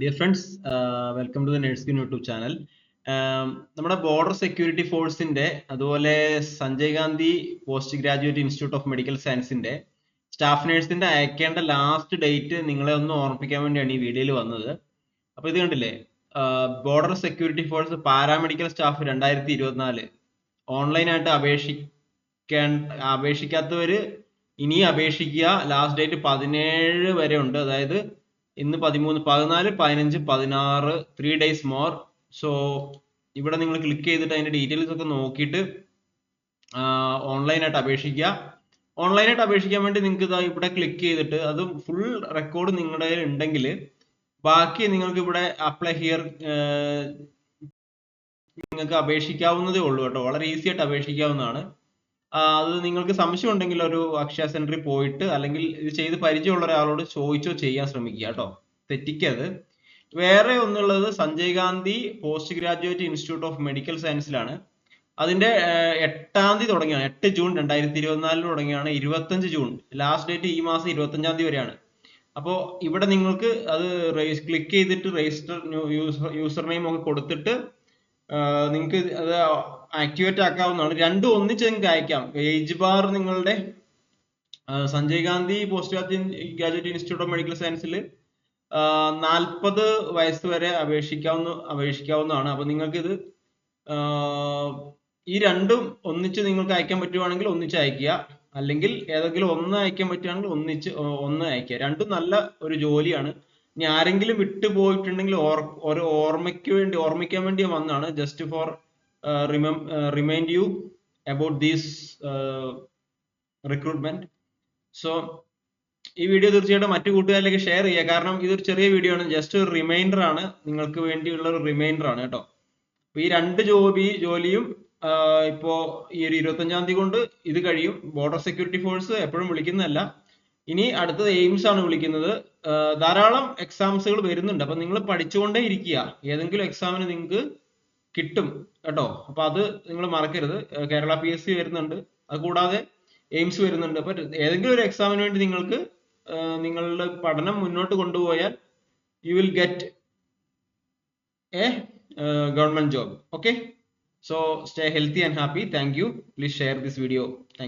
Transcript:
Dear friends welcome to the നേഴ്സ്കിൻ YouTube channel നമ്മുടെ border security ഫോഴ്സിന്റെ അതുപോലെ Sanjay Gandhi post graduate institute of medical സയൻസിന്റെ staff നേഴ്സിന്റെ അയക്കേണ്ട ലാസ്റ്റ് ഡേറ്റ് നിങ്ങളെ ഒന്ന് ഓർമ്മിപ്പിക്കാൻ വേണ്ടിയാണ് ഈ വീഡിയോയിൽ വന്നത്. അപ്പൊ ഇത് കണ്ടില്ലേ? Border security force paramedical staff രണ്ടായിരത്തി ഇരുപത്തിനാല് ഓൺലൈനായിട്ട് അപേക്ഷിക്കാൻ അപേക്ഷിക്കാത്തവര് ഇനി അപേക്ഷിക്കുക. ലാസ്റ്റ് ഡേറ്റ് പതിനേഴ് വരെ ഉണ്ട്. അതായത് ഇന്ന് പതിമൂന്ന് പതിനാല് പതിനഞ്ച് പതിനാറ് ത്രീ ഡേയ്സ് മോർ സോ ഇവിടെ നിങ്ങൾ ക്ലിക്ക് ചെയ്തിട്ട് അതിന്റെ ഡീറ്റെയിൽസ് ഒക്കെ നോക്കിയിട്ട് ഓൺലൈനായിട്ട് അപേക്ഷിക്കുക. ഓൺലൈനായിട്ട് അപേക്ഷിക്കാൻ വേണ്ടി നിങ്ങൾക്ക് ഇതാ ഇവിടെ ക്ലിക്ക് ചെയ്തിട്ട് അത് ഫുൾ റെക്കോർഡ് നിങ്ങളുടെ കയ്യിൽ ഉണ്ടെങ്കിൽ ബാക്കി നിങ്ങൾക്ക് ഇവിടെ അപ്ലൈ ഹിയർ നിങ്ങൾക്ക് അപേക്ഷിക്കാവുന്നതേ ഉള്ളൂ കേട്ടോ. വളരെ ഈസി ആയിട്ട് അപേക്ഷിക്കാവുന്നതാണ്. അത് നിങ്ങൾക്ക് സംശയം ഉണ്ടെങ്കിൽ ഒരു അക്ഷയ സെന്ററിൽ പോയിട്ട് അല്ലെങ്കിൽ ഇത് ചെയ്ത് പരിചയമുള്ള ഒരാളോട് ചോദിച്ചോ ചെയ്യാൻ ശ്രമിക്കുക കേട്ടോ. തെറ്റിക്കരുത്. വേറെ ഒന്നുള്ളത് Sanjay Gandhi post graduate institute of medical സയൻസിലാണ് അതിന്റെ എട്ടാം തീയതി തുടങ്ങിയാണ്. എട്ട് ജൂൺ രണ്ടായിരത്തി ഇരുപത്തിനാലിന് തുടങ്ങിയാണ്. ഇരുപത്തഞ്ച് ജൂൺ. ലാസ്റ്റ് ഡേറ്റ് ഈ മാസം ഇരുപത്തഞ്ചാം തീയതി വരെയാണ്. അപ്പോൾ ഇവിടെ നിങ്ങൾക്ക് അത് ക്ലിക്ക് ചെയ്തിട്ട് രജിസ്റ്റർ യൂസർ നെയിം ഒക്കെ കൊടുത്തിട്ട് നിങ്ങൾക്ക് അത് ആക്ടിവേറ്റ് ആക്കാവുന്നതാണ്. രണ്ടും ഒന്നിച്ച് നിങ്ങൾക്ക് അയക്കാം. ഏജ് ബാർ നിങ്ങളുടെ Sanjay Gandhi post graduate institute of medical സയൻസിൽ നാൽപ്പത് വയസ്സ് വരെ അപേക്ഷിക്കാവുന്ന അപേക്ഷിക്കാവുന്നതാണ്. അപ്പൊ നിങ്ങൾക്ക് ഇത് ഈ രണ്ടും ഒന്നിച്ച് നിങ്ങൾക്ക് അയക്കാൻ പറ്റുവാണെങ്കിൽ ഒന്നിച്ച് അയക്കുക. അല്ലെങ്കിൽ ഏതെങ്കിലും ഒന്ന് അയക്കാൻ പറ്റുകയാണെങ്കിൽ ഒന്നിച്ച് ഒന്ന് അയക്കുക. രണ്ടും നല്ല ഒരു ജോലിയാണ്. ഇനി ആരെങ്കിലും വിട്ടുപോയിട്ടുണ്ടെങ്കിൽ ഒരു ഓർമ്മയ്ക്ക് വേണ്ടി ഓർമ്മിക്കാൻ വേണ്ടി വന്നാണ്. Just for remind you about these recruitment so ഈ വീഡിയോ തീർച്ചയായിട്ടും മറ്റു കൂട്ടുകാരിലേക്ക് ഷെയർ ചെയ്യുക. കാരണം ഇതൊരു ചെറിയ വീഡിയോ ആണ്. ജസ്റ്റ് ഒരു റിമൈൻഡർ ആണ്. നിങ്ങൾക്ക് വേണ്ടിയുള്ള ഒരു റിമൈൻഡർ ആണ് കേട്ടോ. ഈ രണ്ട് ജോലി ജോലിയും ഇപ്പോ ഈ ഒരു ഇരുപത്തഞ്ചാം തീയതി കൊണ്ട് ഇത് കഴിയും. ബോർഡർ സെക്യൂരിറ്റി ഫോഴ്സ് എപ്പോഴും വിളിക്കുന്നതല്ല. ഇനി അടുത്തത് എയിംസ് ആണ് വിളിക്കുന്നത്. ധാരാളം എക്സാംസുകൾ വരുന്നുണ്ട്. അപ്പൊ നിങ്ങൾ പഠിച്ചുകൊണ്ടേ ഇരിക്കുക. ഏതെങ്കിലും എക്സാമിന് നിങ്ങൾക്ക് കിട്ടും കേട്ടോ. അപ്പൊ അത് നിങ്ങൾ മറക്കരുത്. കേരള പി എസ് സി വരുന്നുണ്ട്. അത് കൂടാതെ എയിംസ് വരുന്നുണ്ട്. അപ്പൊ ഏതെങ്കിലും ഒരു എക്സാമിന് വേണ്ടി നിങ്ങൾക്ക് നിങ്ങളുടെ പഠനം മുന്നോട്ട് കൊണ്ടുപോയാൽ you will get a government job okay so stay healthy and happy thank you please share this video thank